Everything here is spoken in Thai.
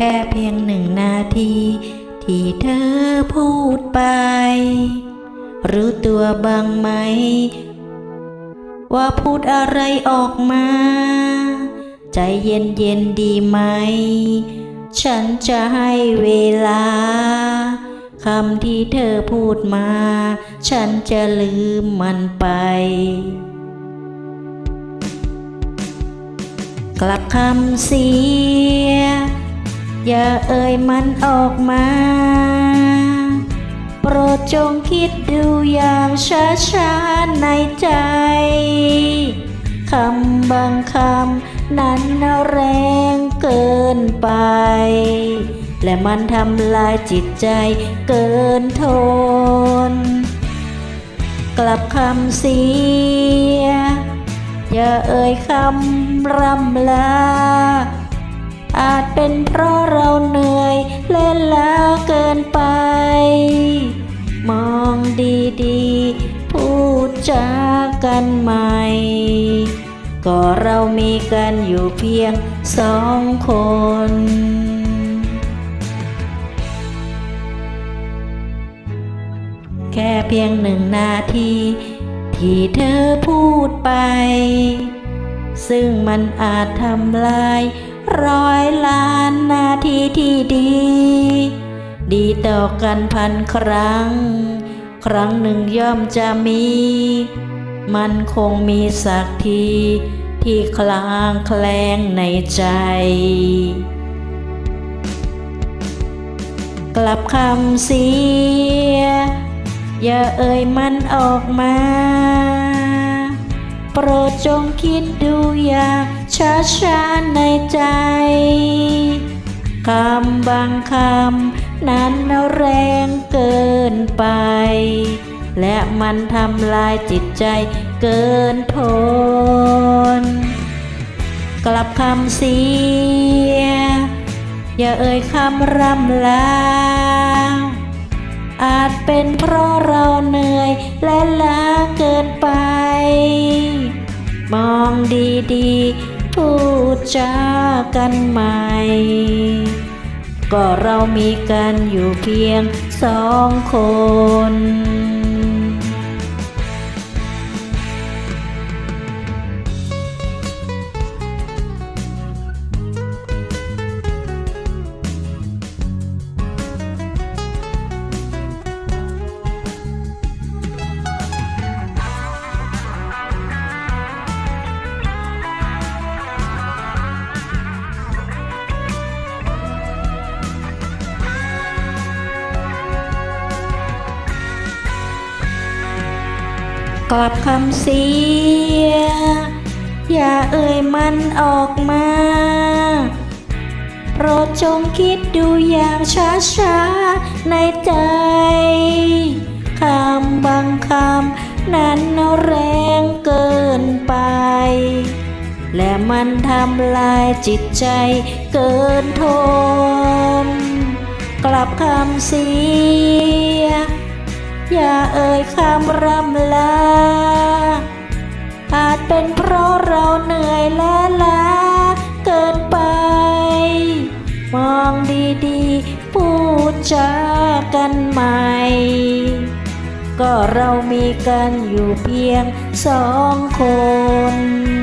แค่เพียงหนึ่งนาที ที่เธอพูดไป รู้ตัวบ้างไหม ว่าพูดอะไรออกมา ใจเย็นเย็นดีไหม ฉันจะให้เวลาคำที่เธอพูดมา ฉันจะลืมมันไป กลับคำเสีย อย่าเอ่ยมันออกมา โปรดจงคิดดูอย่างช้าๆในใจคำบางคำนั้นแรงเกินไป และมันทำลายจิตใจเกินทน กลับคำเสีย อย่าเอ่ยคำรำลา อาจเป็นเพราะเราเหนื่อยและล้าเกินไป มองดีๆ พูดจากันใหม่ ก็เรามีกันอยู่เพียงสองคนแค่เพียงหนึ่งนาที ที่เธอพูดไป ซึ่งมันอาจทำลายร้อยล้านนาทีที่ดี ดีต่อกันพันครั้ง ครั้งหนึ่งย่อมจะมี มันคงมีสักทีที่คลางแคลงในใจ กลับคำเสีย อย่าเอ่ยมันออกมา ปรดจงคิดดูอย่างช้าในใจคำบางคำนั้นแรงเกินไป และมันทำลายจิตใจเกินทน กลับคำเสีย อย่าเอ่ยคำรำลา อาจเป็นเพราะเราเหนื่อยและล้าเกินไป องดีๆ พูดจากันใหม่ ก็เรามีกันอยู่เพียงสองคน กลับคำเสีย อย่าเอ่ยมันออกมา โปรดจงคิดดูอย่างช้าๆ ในใจ คำบางคำนั้นแรงเกินไป และมันทำลายจิตใจเกินทน กลับคำเสีย อย่าเอ่ยคำรำล เป็นเพราะเราเหนื่อยและล้าเกินไป มองดีๆ พูดจากันใหม่ ก็เรามีกันอยู่เพียงสองคน